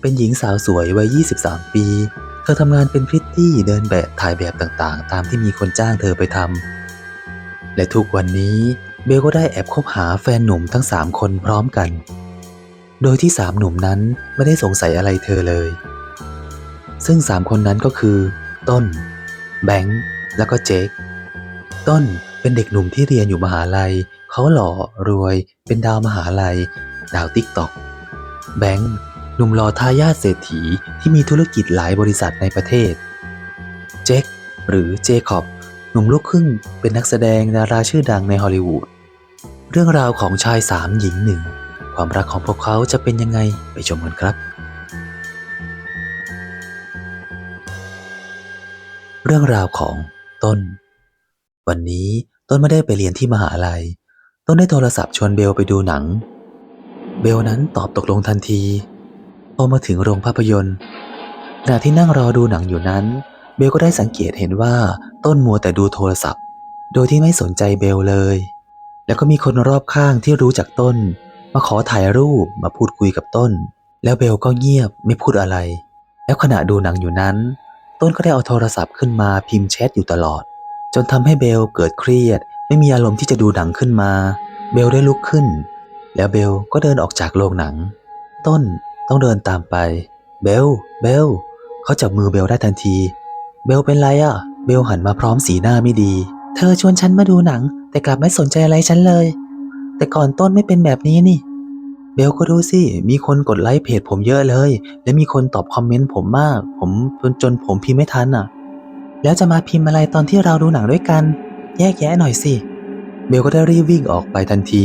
เป็นหญิงสาวสวยวัย 23 ปี เธอทำงานเป็นพริตตี้เดินแบบถ่ายแบบต่างๆ ตามที่มีคนจ้างเธอไปทำ และทุกวันนี้เบลก็ได้แอบคบหาแฟนหนุ่มทั้ง 3 คนพร้อมกัน โดยที่สามหนุ่มนั้นไม่ได้สงสัยอะไรเธอเลย ซึ่งสามคนนั้นก็คือ ต้น แบงค์ แล้วก็เจค ต้นเป็นเด็กหนุ่มที่เรียนอยู่มหาลัย เขาหล่อรวย เป็นดาวมหาลัย ดาวติ๊กตอก แบงค์ นุ่มหล่อทายาทเศรษฐีที่มีธุรกิจหลายบริษัทในประเทศ เจคหรือเจคอบ หนุ่มลูกครึ่งเป็นนักแสดงดาราชื่อดังในฮอลลีวูด เรื่องราวของชายสามหญิงหนึ่ง ความรักของพวกเขาจะเป็นยังไงไปชมกันครับ เรื่องราวของต้น วันนี้ต้นไม่ได้ไปเรียนที่มหาลัย ต้นได้โทรศัพท์ชวนเบลไปดูหนัง เบลนั้นตอบตกลงทันที อมาถึงโรงภาพยนตร์ขณะที่นั่งรอดูหนังอยู่นั้น เบลก็ได้สังเกตเห็นว่าต้นมัวแต่ดูโทรศัพท์ โดยที่ไม่สนใจเบลเลย แล้วก็มีคนรอบข้างที่รู้จักต้น มาขอถ่ายรูปมาพูดคุยกับต้น แล้วเบลก็เงียบไม่พูดอะไร แล้วขณะดูหนังอยู่นั้น ต้นก็ได้เอาโทรศัพท์ขึ้นมาพิมพ์แชทอยู่ตลอด จนทำให้เบลเกิดเครียด ไม่มีอารมณ์ที่จะดูหนังขึ้นมา เบลได้ลุกขึ้น แล้วเบลก็เดินออกจากโรงหนัง ต้น ต้องเดินตามไป เบล เบล เขาจับมือเบลได้ทันที เบลเป็นไรอะ่ะ เบลหันมาพร้อมสีหน้าไม่ดี เธอชวนฉันมาดูหนัง แต่กลับไม่สนใจอะไรฉันเลย แต่ก่อนต้นไม่เป็นแบบนี้นี่ เบลก็ดูสิ มีคนกดไลค์เพจผมเยอะเลย และมีคนตอบคอมเมนต์ผมมาก ผมจนจนผมพิมพ์ไม่ทันอะ แล้วจะมาพิมพ์อะไรตอนที่เราดูหนังด้วยกัน แยกแยะหน่อยสิ เบลก็ได้รีบวิ่งออกไปทันที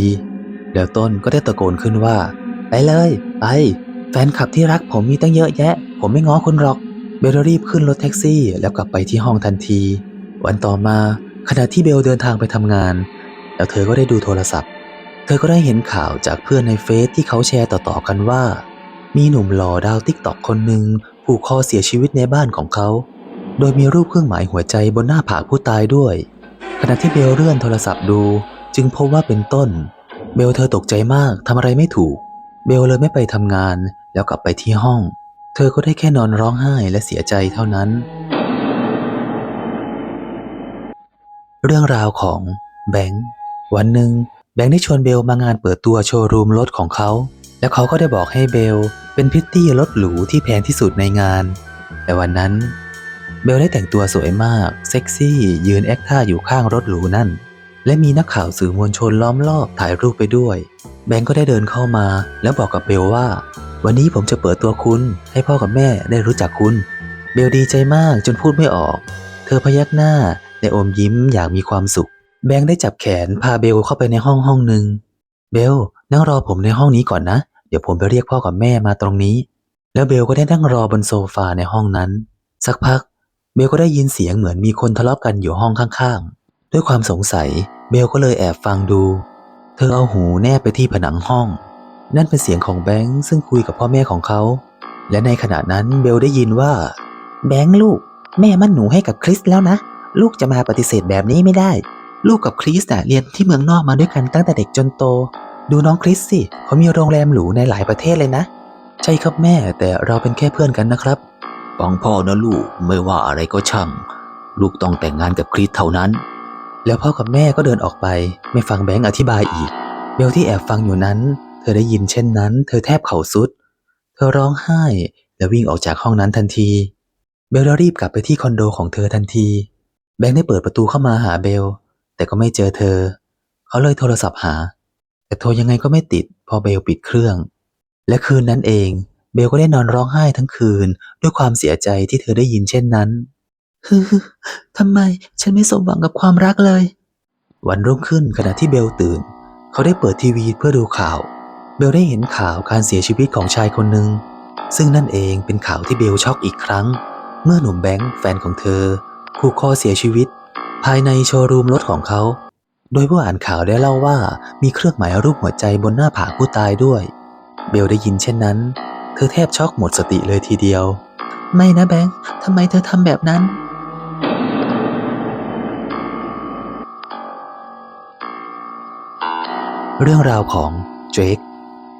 แล้วต้นก็ได้ตะโกนขึ้นว่า ไปเลย ไป ฟนคลับที่รักผมมีตั้งเยอะแยะ ผมไม่ง้อคุณหรอก เบลรีบขึ้นรถแท็กซี่ แล้วกลับไปที่ห้องทันที วันต่อมาขณะที่เบลเดินทางไปทำงาน แล้วเธอก็ได้ดูโทรศัพท์ เธอก็ได้เห็นข่าวจากเพื่อนในเฟซที่เขาแชร์ต่อๆกันว่า มีหนุ่มหล่อดาวติ๊กตอกคนหนึ่งผูกคอเสียชีวิตในบ้านของเขา โดยมีรูปเครื่องหมายหัวใจบนหน้าผากผู้ตายด้วย ขณะที่เบลเลื่อนโทรศัพท์ดู จึงพบว่าเป็นต้น เบลเธอตกใจมากทำอะไรไม่ถูก เบลเลยไม่ไปทำงาน แล้วกลับไปที่ห้อง เธอก็ได้แค่นอนร้องไห้และเสียใจเท่านั้น เรื่องราวของแบงค์วันหนึ่งแบงค์ได้ชวนเบลมางานเปิดตัวโชว์รูมรถของเขา แล้วเขาก็ได้บอกให้เบลเป็นพิตตี้รถหรูที่แพงที่สุดในงาน แต่วันนั้น เบลได้แต่งตัวสวยมาก เซ็กซี่ ยืนแอคท่าอยู่ข้างรถหรูนั่น และมีนักข่าวสื่อมวลชนล้อมรอบถ่ายรูปไปด้วย แบงก์ก็ได้เดินเข้ามา แล้วบอกกับเบลว่า วันนี้ผมจะเปิดตัวคุณ ให้พ่อกับแม่ได้รู้จักคุณ เบลดีใจมากจนพูดไม่ออก เธอพยักหน้าและอมยิ้มอย่างมีความสุข แบงค์ได้จับแขนพาเบลเข้าไปในห้องห้องหนึ่งเบลนั่งรอผมในห้องนี้ก่อนนะ เดี๋ยวผมไปเรียกพ่อกับแม่มาตรงนี้ แล้วเบลก็ได้นั่งรอบนโซฟาในห้องนั้น สักพัก เบลก็ได้ยินเสียงเหมือนมีคนทะเลาะกันอยู่ห้องข้างๆ ด้วยความสงสัย เบลก็เลยแอบฟังดู เธอเอาหูแนบไปที่ผนังห้อง นั่นเป็นเสียงของแบงค์ซึ่งคุยกับพ่อแม่ของเขา และในขณะนั้นเบลได้ยินว่า แบงค์ลูก แม่มั่นหนูให้กับคริสแล้วนะ ลูกจะมาปฏิเสธแบบนี้ไม่ได้ ลูกกับคริสน่ะเรียนที่เมืองนอกมาด้วยกันตั้งแต่เด็กจนโต ดูน้องคริสสิเขามีโรงแรมหรูในหลายประเทศเลยนะ ใช่ครับแม่แต่เราเป็นแค่เพื่อนกันนะครับฟังพ่อนะลูกไม่ว่าอะไรก็ช่าง ลูกต้องแต่งงานกับคริสเท่านั้น แล้วพ่อกับแม่ก็เดินออกไป ไม่ฟังแบงค์อธิบายอีก เบลที่แอบฟังอยู่นั้นเธอได้ยินเช่นนั้น เธอแทบเข่าสุด เธอร้องไห้ และวิ่งออกจากห้องนั้นทันที เบลรีบกลับไปที่คอนโดของเธอทันที แบงค์ได้เปิดประตูเข้ามาหาเบล แต่ก็ไม่เจอเธอ เขาเลยโทรศัพท์หา แต่โทรยังไงก็ไม่ติด พอเบลปิดเครื่อง และคืนนั้นเอง เบลก็ได้นอนร้องไห้ทั้งคืน ด้วยความเสียใจที่เธอได้ยินเช่นนั้นฮึทำไมฉันไม่สมหวังกับความรักเลย วันรุ่งขึ้นขณะที่เบลตื่น เขาได้เปิดทีวีเพื่อดูข่าว เบลได้เห็นข่าวการเสียชีวิตของชายคนหนึ่ง ซึ่งนั่นเองเป็นข่าวที่เบลช็อกอีกครั้ง เมื่อหนุ่มแบงค์แฟนของเธอผูกคอเสียชีวิต ภายในโชว์รูมรถของเขา โดยผู้อ่านข่าวได้เล่าว่ามีเครื่องหมายรูปหัวใจบนหน้าผากผู้ตายด้วย เบลได้ยินเช่นนั้น เธอแทบช็อกหมดสติเลยทีเดียว ไม่นะแบงค์ทำไมเธอทำแบบนั้นเรื่องราวของเจค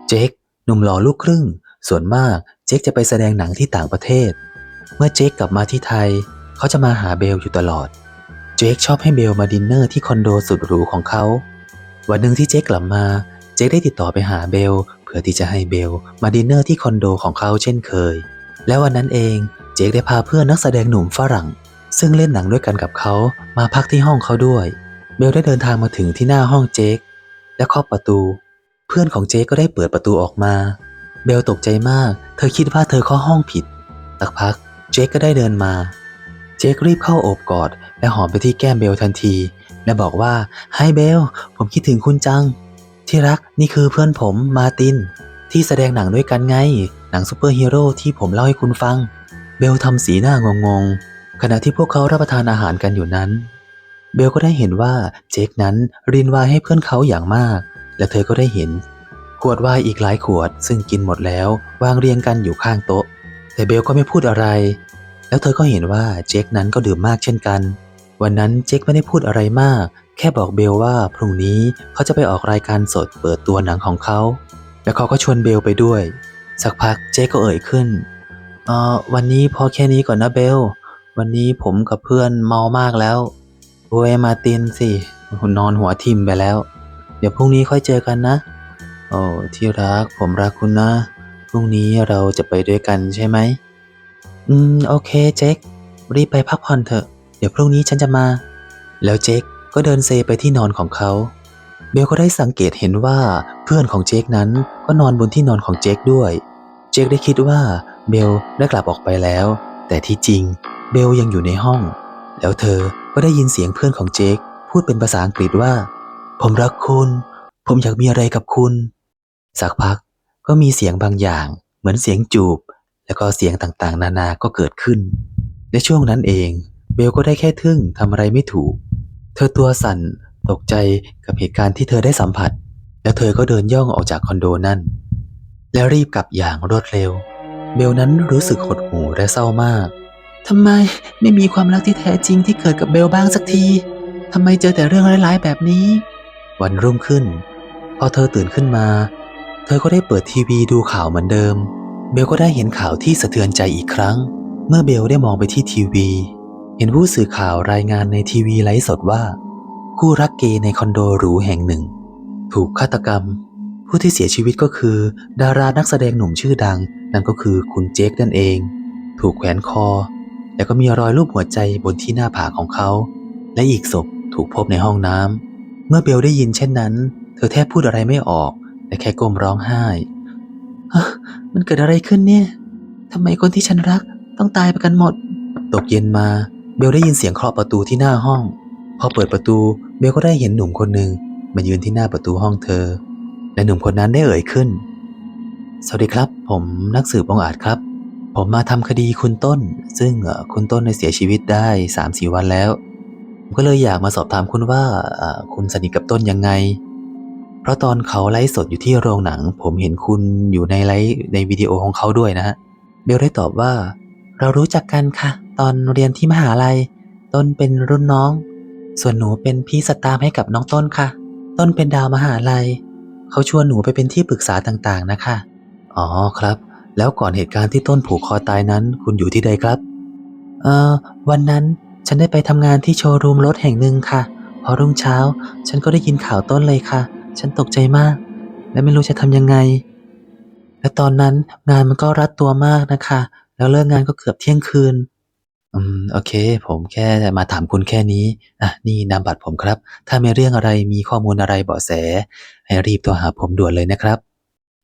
เจคหนุ่มหล่อลูกครึ่ง ส่วนมากเจคจะไปแสดงหนังที่ต่างประเทศ เมื่อเจคกลับมาที่ไทย เขาจะมาหาเบลอยู่ตลอด เจคชอบให้เบลมาดินเนอร์ที่คอนโดสุดหรูของเขา วันหนึ่งที่เจคกลับมา เจคได้ติดต่อไปหาเบลเพื่อที่จะให้เบลมาดินเนอร์ที่คอนโดของเขาเช่นเคย และวันนั้นเองเจคได้พาเพื่อนนักแสดงหนุ่มฝรั่ง ซึ่งเล่นหนังด้วยกันกับเขามาพักที่ห้องเขาด้วย เบลได้เดินทางมาถึงที่หน้าห้องเจคและเคาะประตู เพื่อนของเจคก็ได้เปิดประตูออกมา เบลตกใจมาก เธอคิดว่าเธอเข้าห้องผิดสักพัก เจคก็ได้เดินมา เจครีบเข้าโอบกอด และหอมไปที่แก้มเบลทันที และบอกว่าไฮเบล ผมคิดถึงคุณจัง ที่รักนี่คือเพื่อนผมมาติน ที่แสดงหนังด้วยกันไง หนังซูเปอร์ฮีโร่ที่ผมเล่าให้คุณฟัง เบลทำสีหน้างงๆขณะที่พวกเขารับประทานอาหารกันอยู่นั้น เบลก็ได้เห็นว่าเจคนั้นรินวน์ให้เพื่อนเขาอย่างมาก และเธอก็ได้เห็น ขวดไวน์อีกหลายขวด ซึ่งกินหมดแล้ววางเรียงกันอยู่ข้างโต๊ะ แต่เบลก็ไม่พูดอะไร แล้วเธอก็เห็นว่าเจคนั้นก็ดื่มมากเช่นกัน วันนั้นเจคไม่ได้พูดอะไรมาก แค่บอกเบลว่าพรุ่งนี้เขาจะไปออกรายการสดเปิดตัวหนังของเขา แล้วเขาก็ชวนเบลไปด้วย สักพักเจคก็เอ่ยขึ้นเออวันนี้พอแค่นี้ก่อนนะเบล วันนี้ผมกับเพื่อนเมามากแล้วโอ้ยมาตินสินอนหัวทิ่มไปแล้ว เดี๋ยวพรุ่งนี้ค่อยเจอกันนะ โอ้ที่รักผมรักคุณนะ พรุ่งนี้เราจะไปด้วยกันใช่ไหม อืม โอเคเจครีบไปพักผ่อนเถอะ เดี๋ยวพรุ่งนี้ฉันจะมา แล้วเจคก็เดินเซไปที่นอนของเขาเบลก็ได้สังเกตเห็นว่าเพื่อนของเจคนั้นก็นอนบนที่นอนของเจคด้วย เจคได้คิดว่าเบลได้กลับออกไปแล้ว แต่ที่จริงเบลยังอยู่ในห้อง แล้วเธอก็ได้ยินเสียงเพื่อนของเจคพูดเป็นภาษาอังกฤษว่า ผมรักคุณ ผมอยากมีอะไรกับคุณ สักพักก็มีเสียงบางอย่าง เหมือนเสียงจูบ แล้วก็เสียงต่างๆ นานาก็เกิดขึ้น ในช่วงนั้นเอง เบลก็ได้แค่ทึ่งทำอะไรไม่ถูก เธอตัวสั่นตกใจกับเหตุการณ์ที่เธอได้สัมผัส แล้วเธอก็เดินย่องออกจากคอนโดนั่น แล้วรีบกลับอย่างรวดเร็ว เบลนั้นรู้สึกหดหู่และเศร้ามากทำไมไม่มีความรักที่แท้จริงที่เกิดกับเบลบ้างสักทีทำไมเจอแต่เรื่องร้ายๆแบบนี้ วันรุ่งขึ้น พอเธอตื่นขึ้นมา เธอก็ได้เปิดทีวีดูข่าวเหมือนเดิม เบลก็ได้เห็นข่าวที่สะเทือนใจอีกครั้ง เมื่อเบลได้มองไปที่ทีวี เห็นผู้สื่อข่าวรายงานในทีวีไลฟ์สดว่า คู่รักเกย์ในคอนโดหรูแห่งหนึ่ง ถูกฆาตกรรม ผู้ที่เสียชีวิตก็คือ ดารานักแสดงหนุ่มชื่อดัง นั่นก็คือคุณเจคนั่นเอง ถูกแขวนคอ แล้วก็มีรอยรูปหัวใจบนที่หน้าผากของเขา และอีกศพถูกพบในห้องน้ำ เมื่อเบลได้ยินเช่นนั้น เธอแทบพูดอะไรไม่ออกและแค่ก้มร้องไห้มันเกิดอะไรขึ้นเนี่ยทำไมคนที่ฉันรักต้องตายไปกันหมด ตกเย็นมาเบลได้ยินเสียงเคาะประตูที่หน้าห้อง พอเปิดประตูเบลก็ได้เห็นหนุ่มคนหนึ่งมายืนที่หน้าประตูห้องเธอ และหนุ่มคนนั้นได้เอ่ยขึ้น สวัสดีครับ ผมนักสืบองอาจครับ ผมมาทำคดีคุณต้น ซึ่งเออคุณต้นได้เสียชีวิตได้สามสี่วันแล้ว ก็เลยอยากมาสอบถามคุณว่าคุณสนิทกับต้นยังไง เพราะตอนเขาไลฟ์สดอยู่ที่โรงหนัง ผมเห็นคุณอยู่ในไลฟ์ในวิดีโอของเขาด้วยนะฮะเบลได้ตอบว่า เรารู้จักกันค่ะ ตอนเรียนที่มหาลัย ต้นเป็นรุ่นน้อง ส่วนหนูเป็นพี่สตามให้กับน้องต้นค่ะ ต้นเป็นดาวมหาลัย เขาชวนหนูไปเป็นที่ปรึกษาต่างๆนะคะ อ๋อครับ แล้วก่อนเหตุการณ์ที่ต้นผูกคอตายนั้น คุณอยู่ที่ใดครับ เอ่อวันนั้น ฉันได้ไปทำงานที่โชว์รูมรถแห่งหนึ่งค่ะ พอรุ่งเช้า ฉันก็ได้ยินข่าวต้นเลยค่ะ ฉันตกใจมาก และไม่รู้จะทำยังไง และตอนนั้นงานมันก็รัดตัวมากนะคะ แล้วเลิกงานก็เกือบเที่ยงคืน อืม โอเค ผมแค่มาถามคุณแค่นี้ อะ นี่นามบัตรผมครับ ถ้ามีเรื่องอะไรมีข้อมูลอะไรเบาะแส ให้รีบโทรหาผมด่วนเลยนะครับ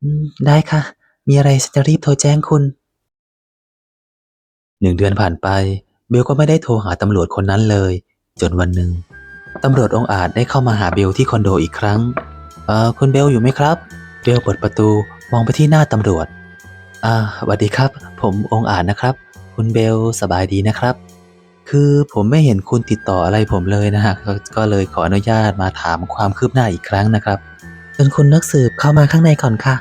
อืม ได้ค่ะ มีอะไรฉันจะรีบโทรแจ้งคุณ หนึ่งเดือนผ่านไป เบลก็ไม่ได้โทรหาตำรวจคนนั้นเลย จนวันหนึ่งตำรวจองอาจได้เข้ามาหาเบลที่คอนโดอีกครั้ง เออคุณเบลอยู่ไหมครับ เบลเปิดประตูมองไปที่หน้าตำรวจ อ่าสวัสดีครับ ผมองอาจนะครับ คุณเบลสบายดีนะครับ คือผมไม่เห็นคุณติดต่ออะไรผมเลยนะฮะ ก็เลยขออนุญาตมาถามความคืบหน้าอีกครั้งนะครับเชิญคุณนักสืบเข้ามาข้างในก่อนค่ะ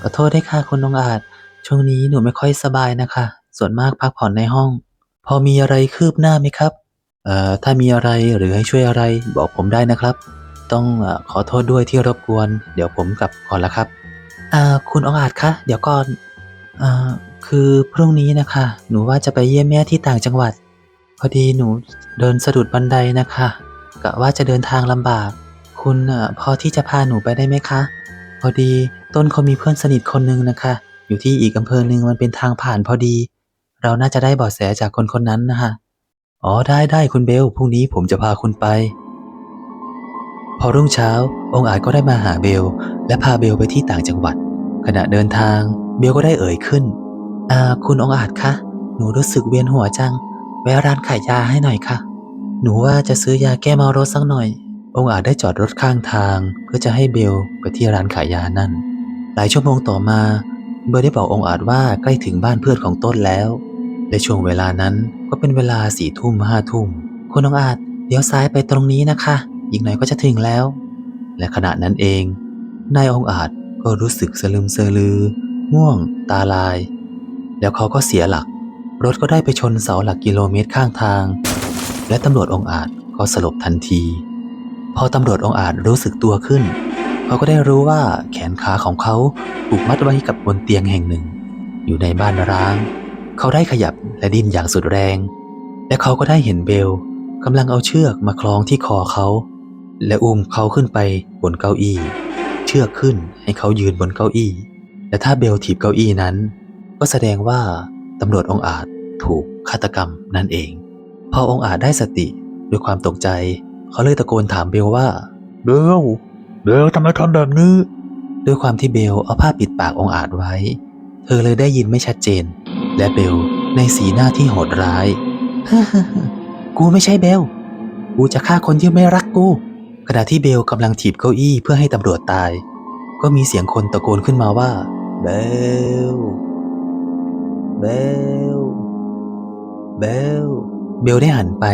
ขอโทษด้วยค่ะคุณองอาจ ช่วงนี้หนูไม่ค่อยสบายนะคะ ส่วนมากพักผ่อนในห้อง พอมีอะไรคืบหน้าไหมครับเอ่อถ้ามีอะไรหรือให้ช่วยอะไรบอกผมได้นะครับ ต้องเออขอโทษด้วยที่รบกวน เดี๋ยวผมกลับก่อนละครับอ่าคุณองอาจคะเดี๋ยวก่อนอ่าคือพรุ่งนี้นะคะ หนูว่าจะไปเยี่ยมแม่ที่ต่างจังหวัด พอดีหนูเดินสะดุดบันไดนะคะกะว่าจะเดินทางลำบาก คุณเอ่อพอที่จะพาหนูไปได้ไหมคะ พอดีต้นเขามีเพื่อนสนิทคนหนึ่งนะคะ อยู่ที่อีกอำเภอหนึ่งมันเป็นทางผ่านพอดี เราน่าจะได้เบาะแสจากคนคนนั้นนะคะอ๋อได้ได้คุณเบลพรุ่งนี้ผมจะพาคุณไป พอรุ่งเช้า องค์อาจก็ได้มาหาเบล และพาเบลไปที่ต่างจังหวัด ขณะเดินทาง เบลก็ได้เอ่ยขึ้นอ่าคุณองค์อาจคะหนูรู้สึกเวียนหัวจัง แวะร้านขายยาให้หน่อยค่ะ หนูว่าจะซื้อยาแก้เมารถสักหน่อย องค์อาจได้จอดรถข้างทาง เพื่อจะให้เบลไปที่ร้านขายยานั่น หลายชั่วโมงต่อมา เบลได้บอกองค์อาจว่าใกล้ถึงบ้านเพื่อนของต้นแล้ว และช่วงเวลานั้นก็เป็นเวลาสี่ทุ่มห้าทุ่มคุณองอาจเดี๋ยวซ้ายไปตรงนี้นะคะ อีกหน่อยก็จะถึงแล้ว และขณะนั้นเอง นายองอาจก็รู้สึกสลึมเซลือ ง่วง ตาลาย แล้วเขาก็เสียหลัก รถก็ได้ไปชนเสาหลักกิโลเมตรข้างทาง และตำรวจองอาจก็สลบทันที พอตำรวจองอาจรู้สึกตัวขึ้น เขาก็ได้รู้ว่าแขนขาของเขาถูกมัดไว้กับบนเตียงแห่งหนึ่ง อยู่ในบ้านร้าง เขาได้ขยับและดิ้นอย่างสุดแรง และเขาก็ได้เห็นเบลกำลังเอาเชือกมาคล้องที่คอเขา และอุ้มเขาขึ้นไปบนเก้าอี้ เชือกขึ้นให้เขายืนบนเก้าอี้ และถ้าเบลถีบเก้าอี้นั้น ก็แสดงว่าตำรวจองค์อาจถูกฆาตกรรมนั่นเอง พอองค์อาจได้สติด้วยความตกใจ เขาเลยตะโกนถามเบลว่า เบลเบลทำไมทำแบบนี้ด้วยความที่เบลเอาผ้าปิดปากองค์อาจไว้ เธอเลยได้ยินไม่ชัดเจน และเบลในสีหน้าที่โหดร้ายกูไม่ใช่เบล กูจะฆ่าคนที่ไม่รักกู ขณะที่เบลกำลังถีบเก้าอี้เพื่อให้ตำรวจตาย ก็มีเสียงคนตะโกนขึ้นมาว่า เบล เบล เบล เบลได้หันไป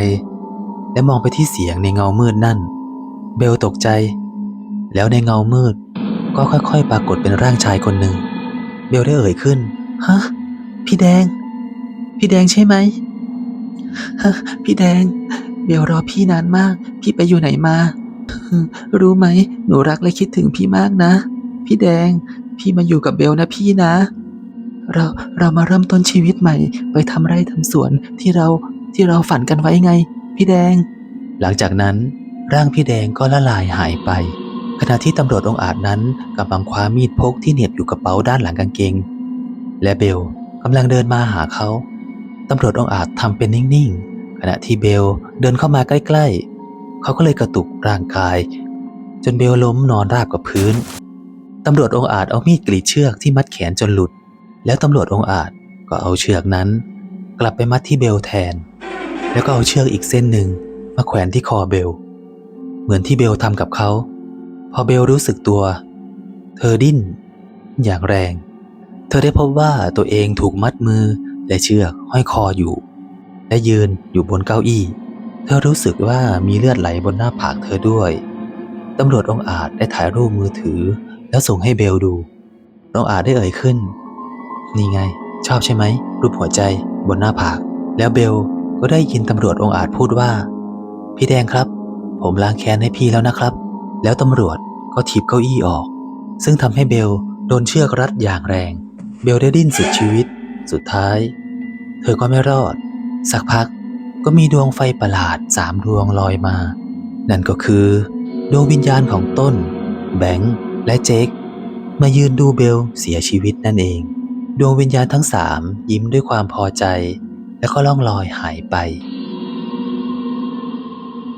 และมองไปที่เสียงในเงามืดนั่น เบลตกใจ แล้วในเงามืด ก็ค่อยๆ ปรากฏเป็นร่างชายคนหนึ่ง เบลได้เอ่ยขึ้น ฮะ พี่แดง พี่แดงใช่ไหมพี่แดง เบลรอพี่นานมาก พี่ไปอยู่ไหนมา รู้ไหม หนูรักและคิดถึงพี่มากนะ พี่แดง พี่มาอยู่กับเบลนะพี่นะ เราเรามาเริ่มต้นชีวิตใหม่ ไปทำไร่ทำสวนที่เราที่เราฝันกันไว้ไง พี่แดง หลังจากนั้น ร่างพี่แดงก็ละลายหายไป ขณะที่ตำรวจองอาจนั้นกำลังคว้ามีดพกที่เหน็บอยู่กระเป๋าด้านหลังกางเกงและเบล กำลังเดินมาหาเขา ตำรวจองอาจทำเป็นนิ่งๆ ขณะที่เบลเดินเข้ามาใกล้ๆ เขาก็เลยกระตุกร่างกาย จนเบลล้มนอนราบกับพื้น ตำรวจองอาจเอามีดกรีดเชือกที่มัดแขนจนหลุด แล้วตำรวจองอาจก็เอาเชือกนั้น กลับไปมัดที่เบลแทน แล้วก็เอาเชือกอีกเส้นหนึ่งมาแขวนที่คอเบล เหมือนที่เบลทำกับเขา พอเบลรู้สึกตัว เธอดิ้น อย่างแรง เธอได้พบว่าตัวเองถูกมัดมือและเชือกห้อยคออยู่ และยืนอยู่บนเก้าอี้ เธอรู้สึกว่ามีเลือดไหลบนหน้าผากเธอด้วย ตำรวจองอาจได้ถ่ายรูปมือถือ แล้วส่งให้เบลดูองอาจได้เอ่ยขึ้น นี่ไง ชอบใช่ไหม รูปหัวใจบนหน้าผาก แล้วเบลก็ได้ยินตำรวจองอาจพูดว่า พี่แดงครับ ผมล้างแค้นให้พี่แล้วนะครับ แล้วตำรวจก็ถีบเก้าอี้ออก ซึ่งทำให้เบลโดนเชือกรัดอย่างแรง เบลได้ดิ้นสุดชีวิต สุดท้าย เธอก็ไม่รอด สักพักก็มีดวงไฟประหลาดสามดวงลอยมา นั่นก็คือดวงวิญญาณของต้น แบงค์และเจคมายืนดูเบลเสียชีวิตนั่นเอง ดวงวิญญาณทั้งสามยิ้มด้วยความพอใจ แล้วก็ล่องลอยหายไป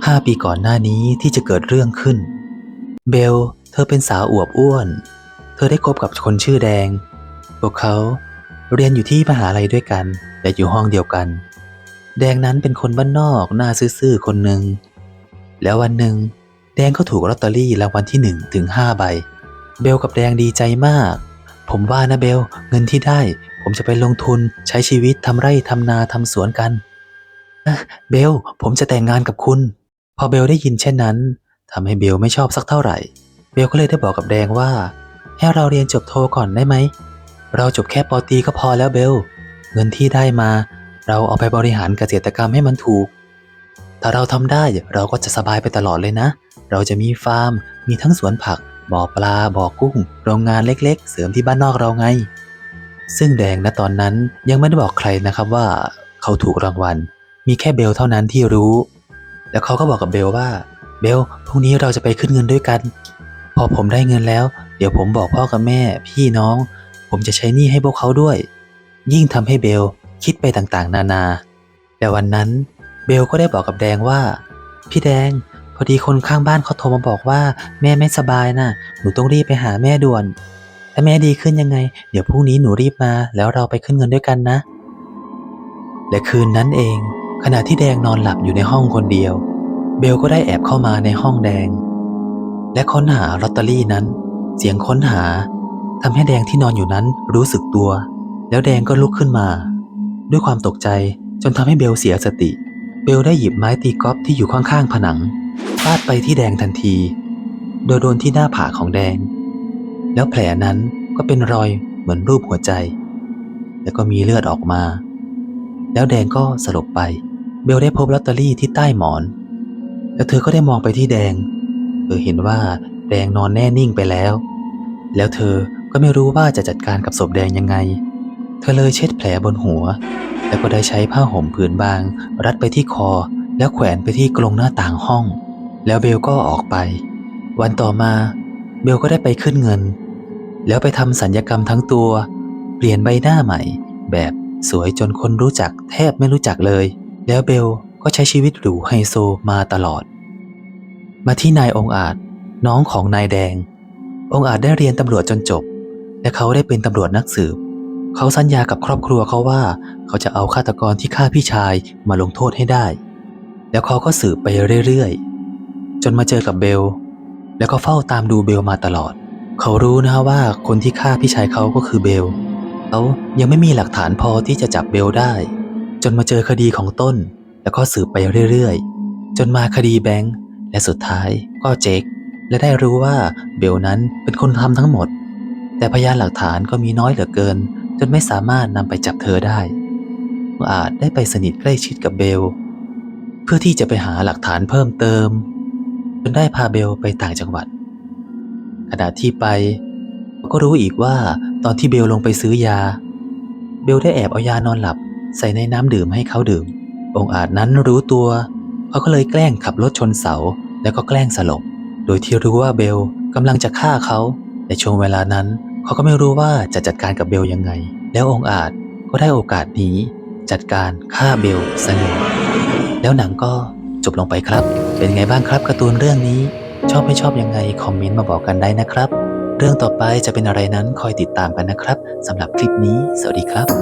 ห้าปีก่อนหน้านี้ที่จะเกิดเรื่องขึ้น เบล เธอเป็นสาวอวบอ้วน เธอได้คบกับคนชื่อแดง พวกเขาเรียนอยู่ที่มหาลัยด้วยกันและอยู่ห้องเดียวกัน แดงนั้นเป็นคนบ้านนอกหน้าซื่อๆคนหนึ่ง แล้ววันหนึ่ง แดงก็ถูกลอตเตอรี่รางวัลที่หนึ่งถึงห้าใบ เบลกับแดงดีใจมาก ผมว่านะเบล เงินที่ได้ ผมจะไปลงทุนใช้ชีวิตทำไร่ทำนาทำสวนกันเบล ผมจะแต่งงานกับคุณ พอเบลได้ยินเช่นนั้นทำให้เบลไม่ชอบสักเท่าไหร่ เบลก็เลยได้บอกกับแดงว่า ให้เราเรียนจบโทก่อนได้ไหม เราจบแค่ปอตีก็พอแล้วเบล เงินที่ได้มา เราเอาไปบริหารเกษตรกรรมให้มันถูก ถ้าเราทำได้เราก็จะสบายไปตลอดเลยนะ เราจะมีฟาร์ม มีทั้งสวนผัก บ่อปลา บ่อกุ้ง โรงงานเล็กๆ เสริมที่บ้านนอกเราไง ซึ่งแดงณตอนนั้นยังไม่ได้บอกใครนะครับว่า เขาถูกรางวัล มีแค่เบลเท่านั้นที่รู้ แล้วเขาก็บอกกับเบลว่า เบลพรุ่งนี้เราจะไปขึ้นเงินด้วยกัน พอผมได้เงินแล้ว เดี๋ยวผมบอกพ่อกับแม่ พี่น้อง ผมจะใช้หนี้ให้พวกเขาด้วย ยิ่งทำให้เบลคิดไปต่างๆ นานา แต่วันนั้นเบลก็ได้บอกกับแดงว่า พี่แดง พอดีคนข้างบ้านเขาโทรมาบอกว่าแม่ไม่สบายนะ่ะ หนูต้องรีบไปหาแม่ด่วน ถ้าแม่ดีขึ้นยังไง เดี๋ยวพรุ่งนี้หนูรีบมา แล้วเราไปขึ้นเงินด้วยกันนะ และคืนนั้นเอง ขณะที่แดงนอนหลับอยู่ในห้องคนเดียว เบลก็ได้แอบเข้ามาในห้องแดง และค้นหาลอตเตอรี่นั้น เสียงค้นหา ทำให้แดงที่นอนอยู่นั้นรู้สึกตัว แล้วแดงก็ลุกขึ้นมา ด้วยความตกใจจนทำให้เบลเสียสติ เบลได้หยิบไม้ตีกอล์ฟที่อยู่ข้างๆผนังฟาดไปที่แดงทันที โดยโดนที่หน้าผากของแดง แล้วแผลนั้นก็เป็นรอยเหมือนรูปหัวใจ แล้วก็มีเลือดออกมา แล้วแดงก็สลบไป เบลได้พบลอตเตอรี่ที่ใต้หมอน แล้วเธอก็ได้มองไปที่แดง เธอเห็นว่าแดงนอนแน่นิ่งไปแล้ว แล้วเธอ ก็ไม่รู้ว่าจะจัดการกับศพแดงยังไง เธอเลยเช็ดแผลบนหัว แล้วก็ได้ใช้ผ้าห่มผืนบาง รัดไปที่คอ แล้วแขวนไปที่กรงหน้าต่างห้อง แล้วเบลก็ออกไป วันต่อมา เบลก็ได้ไปขึ้นเงิน แล้วไปทำสัญญกรรมทั้งตัว เปลี่ยนใบหน้าใหม่ แบบสวยจนคนรู้จักแทบไม่รู้จักเลย แล้วเบลก็ใช้ชีวิตหรูไฮโซมาตลอด มาที่นายองอาจน้องของนายแดง องอาจได้เรียนตำรวจจนจบ และเขาได้เป็นตำรวจนักสืบ เขาสัญญากับครอบครัวเขาว่า เขาจะเอาฆาตกรที่ฆ่าพี่ชายมาลงโทษให้ได้ แล้วเขาก็สืบไปเรื่อยๆ จนมาเจอกับเบล แล้วก็เฝ้าตามดูเบลมาตลอด เขารู้นะว่าคนที่ฆ่าพี่ชายเขาก็คือเบลเขายังไม่มีหลักฐานพอที่จะจับเบลได้ จนมาเจอคดีของต้น แล้วก็สืบไปเรื่อยๆ จนมาคดีแบงค์และสุดท้ายก็เจคและได้รู้ว่าเบลนั้นเป็นคนทำทั้งหมด แต่พยานหลักฐานก็มีน้อยเหลือเกิน จนไม่สามารถนำไปจับเธอได้อาจได้ไปสนิทใกล้ชิดกับเบล เพื่อที่จะไปหาหลักฐานเพิ่มเติม จนได้พาเบลไปต่างจังหวัด ขณะที่ไป ก็รู้อีกว่าตอนที่เบลลงไปซื้อยา เบลได้แอบเอายานอนหลับ ใส่ในน้ำดื่มให้เขาดื่ม องอาจนั้นรู้ตัวเขาก็เลยแกล้งขับรถชนเสาแล้วก็แกล้งสลบ โดยที่รู้ว่าเบลกำลังจะฆ่าเขาแต่ช่วงเวลานั้น เขาก็ไม่รู้ว่าจะจัดการกับเบลยังไง แล้วองอาจก็ได้โอกาสนี้ จัดการฆ่าเบลซะเลยแล้วหนังก็จบลงไปครับ เป็นไงบ้างครับการ์ตูนเรื่องนี้ ชอบไม่ชอบยังไงคอมเมนต์มาบอกกันได้นะครับ เรื่องต่อไปจะเป็นอะไรนั้นคอยติดตามกันนะครับสำหรับคลิปนี้ สวัสดีครับ